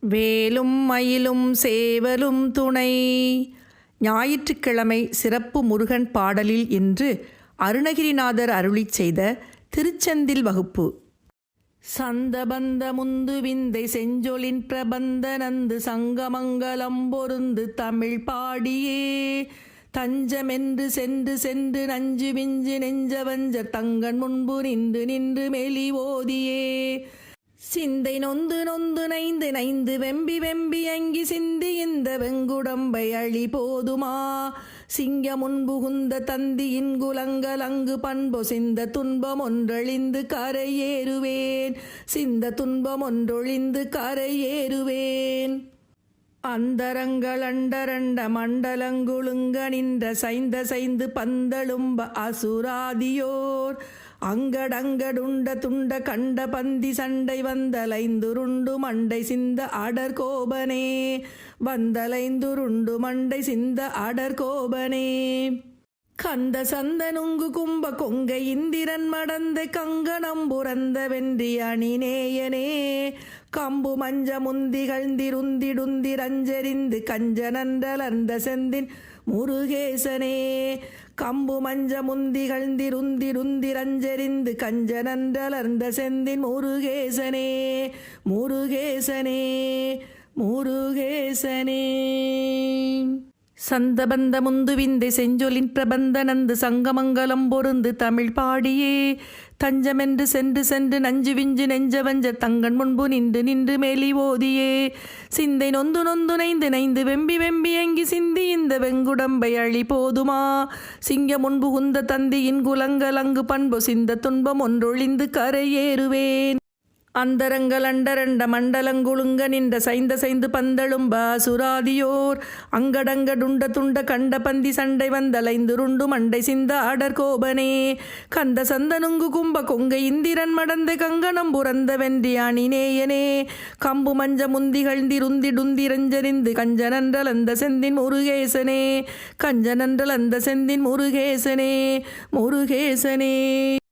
வேலும் மயிலும் சேவலும் துணை. ஞாயிற்றுக்கிழமை சிறப்பு முருகன் பாடலில் என்று அருணகிரிநாதர் அருளிச் செய்த திருச்செந்தில் வகுப்பு. சந்தபந்த முந்து விந்தை செஞ்சொலின் பிரபந்த நந்து சங்கமங்கலம் பொருந்து தமிழ் பாடியே. தஞ்சமென்று சென்று சென்று நஞ்சு விஞ்சு நெஞ்சவஞ்சர் தங்கன் முன்பு நின்று நின்று மெலி ஓதியே. சிந்தை நொந்து நொந்து நைந்து நைந்து வெம்பி வெம்பி அங்கி சிந்தி இந்த வெங்குடம்பை அழி போதுமா? சிங்க முன்புகுந்த தந்தியின் குலங்கள் அங்கு பண்பு சிந்த துன்பம் ஒன்றழிந்து கரையேறுவேன். சிந்த துன்பம் ஒன்றொழிந்து கரையேறுவேன். அந்தரங்கள் அண்டரண்ட மண்டலங்குழுங்க நின்ற சைந்த சைந்து பந்தளும்ப அசுராதியோர். அங்கடங்கடுண்ட துண்ட கண்ட பந்தி சண்டை வந்தலைந்துருண்டு மண்டை சிந்த அடர் கோபனே. வந்தலைந்துருண்டு மண்டை சிந்த அடர் கோபனே. கந்த சந்த நுங்கு கும்ப கொங்க இந்திரன் மடந்த கங்கணம் புறந்த வென்றி அணிநேயனே. கம்பு மஞ்ச முந்திகழ்ந்திருந்திடுந்திரஞ்செறிந்து கஞ்சனன்றலர்ந்த செந்தின் முருகேசனே. கம்பு மஞ்ச முந்திகழ்ந்திருந்திருந்திரஞ்செறிந்து கஞ்சனன்றலர்ந்த செந்தின் முருகேசனே முருகேசனே முருகேசனே. சந்தபந்த முந்துவிந்தை செஞ்சொலின் பிரபந்த நந்து சங்கமங்கலம் பொருந்து தமிழ் பாடியே. தஞ்சமென்று சென்று சென்று நஞ்சு விஞ்சு நெஞ்ச வஞ்ச தங்கன் முன்பு நின்று நின்று மேலி ஓதியே. சிந்தை நொந்து நொந்து நைந்து நைந்து வெம்பி வெம்பி எங்கி சிந்தி இந்த வெங்குடம்பை அழி போதுமா. சிங்க முன்பு குந்த தந்தியின் குலங்கள் அங்கு பண்பு சிந்த துன்பம் ஒன்றொழிந்து கரையேறுவேன் அந்தரங்களண்டரண்ட மண்டலங்குழுங்க நின்ற சைந்த சைந்து பந்தழும்ப சுராதியோர் அங்கடங்க டுண்ட துண்ட கண்ட பந்தி சண்டை வந்தலைந்துருண்டு மண்டை சிந்த அடர் கோபனே. கந்த சந்தனுங்கு கும்ப கொங்கை இந்திரன் மடந்த கங்கணம் புறந்த வென்றியானினேயனே கம்பு மஞ்ச முந்திகழ்ந்திருந்தி டுந்திரஞ்சரிந்து கஞ்சனன்றல் அந்த செந்தின் முருகேசனே. கஞ்சனன்றல் அந்த செந்தின் முருகேசனே முருகேசனே.